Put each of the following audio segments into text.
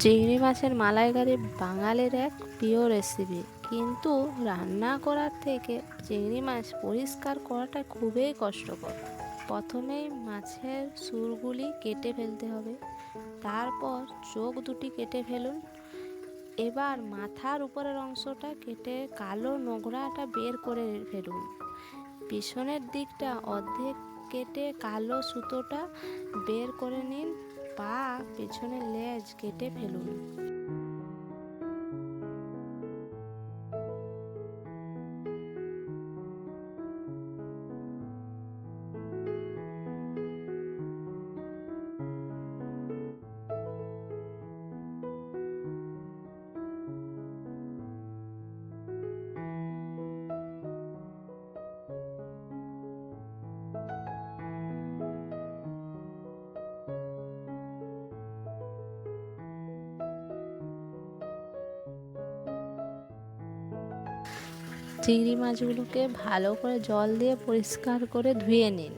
চিংড়ি মাছের মালাইকারি বাঙালির এক প্রিয় রেসিপি কিন্তু রান্না করার থেকে চিংড়ি মাছ পরিষ্কার করাটা খুবই কষ্টকর। প্রথমেই মাছের সুরগুলি কেটে ফেলতে হবে। তারপর চোখ দুটি কেটে ফেলুন। এবার মাথার উপরের অংশটা কেটে কালো নোংরাটা বের করে ফেলুন। পিছনের দিকটা অর্ধেক কেটে কালো সুতোটা বের করে নিন। পা পেছনের লেজ কেটে ফেলুন। চিংড়ি মাছগুলোকে ভালো করে জল দিয়ে পরিষ্কার করে ধুয়ে নিন।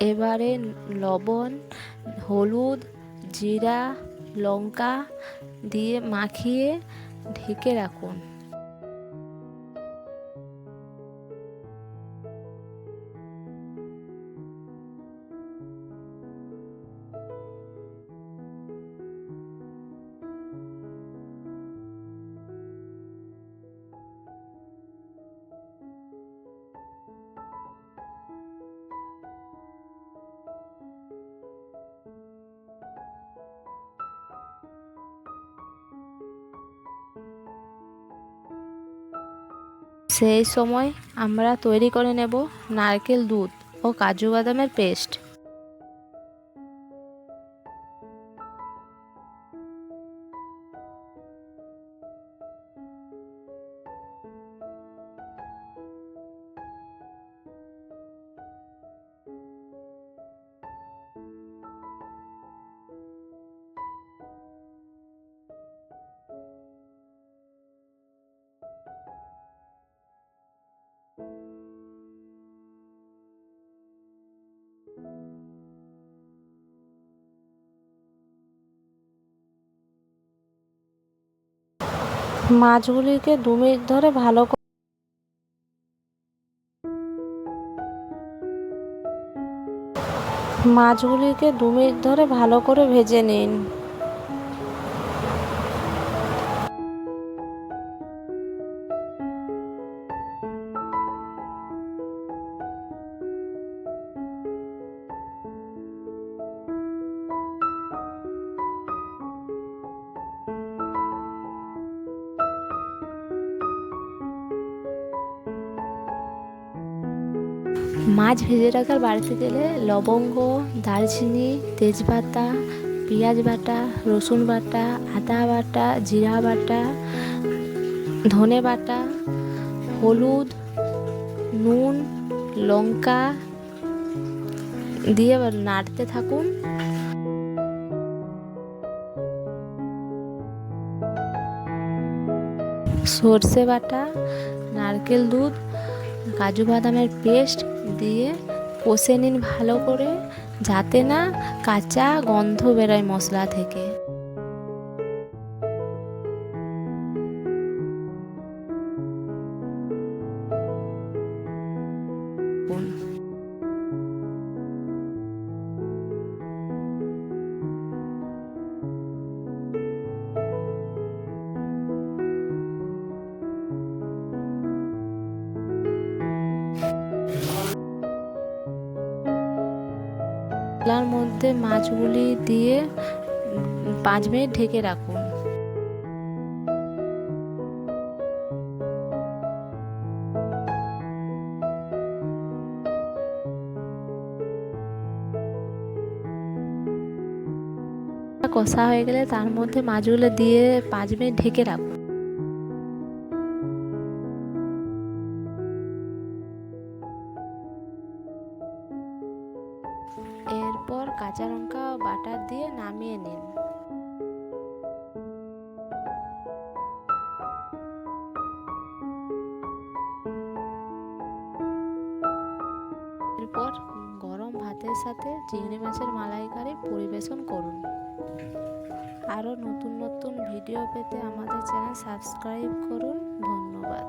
এবারে লবণ হলুদ জিরা লঙ্কা দিয়ে মাখিয়ে ঢেকে রাখুন। সেই সময় আমরা তৈরি করে নেব নারকেল দুধ ও কাজু বাদামের পেস্ট। মাছগুলিকে দু মিনিট ধরে ভালো করে মাছগুলিকে দু মিনিট ধরে ভালো করে ভেজে নিন। মাছ ভেজে রাখার বাড়িতে গেলে লবঙ্গ, দারচিনি, তেজপাতা, পেঁয়াজ বাটা, রসুন বাটা, আদা বাটা, জিরা বাটা, ধনে বাটা, হলুদ, নুন, লঙ্কা দিয়ে নাড়তে থাকুন। সর্ষে বাটা, নারকেল দুধ, কাজু বাদামের পেস্ট দিয়ে কষে নিন ভালো করে যাতে না কাঁচা গন্ধ বেরোয় মশলা থেকে। মশলার মধ্যে মাছগুলি দিয়ে পাঁচ মিনিট ঢেকে রাখুন। কষা হয়ে গেলে তার মধ্যে মাছগুলো দিয়ে পাঁচ মিনিট ঢেকে রাখুন। এরপর কাঁচা লঙ্কা বাটার দিয়ে নামিয়ে নিন। এরপর গরম ভাতের সাথে চিংড়ি মাছের মালাইকারি পরিবেশন করুন। আরও নতুন নতুন ভিডিও পেতে আমাদের চ্যানেল সাবস্ক্রাইব করুন। ধন্যবাদ।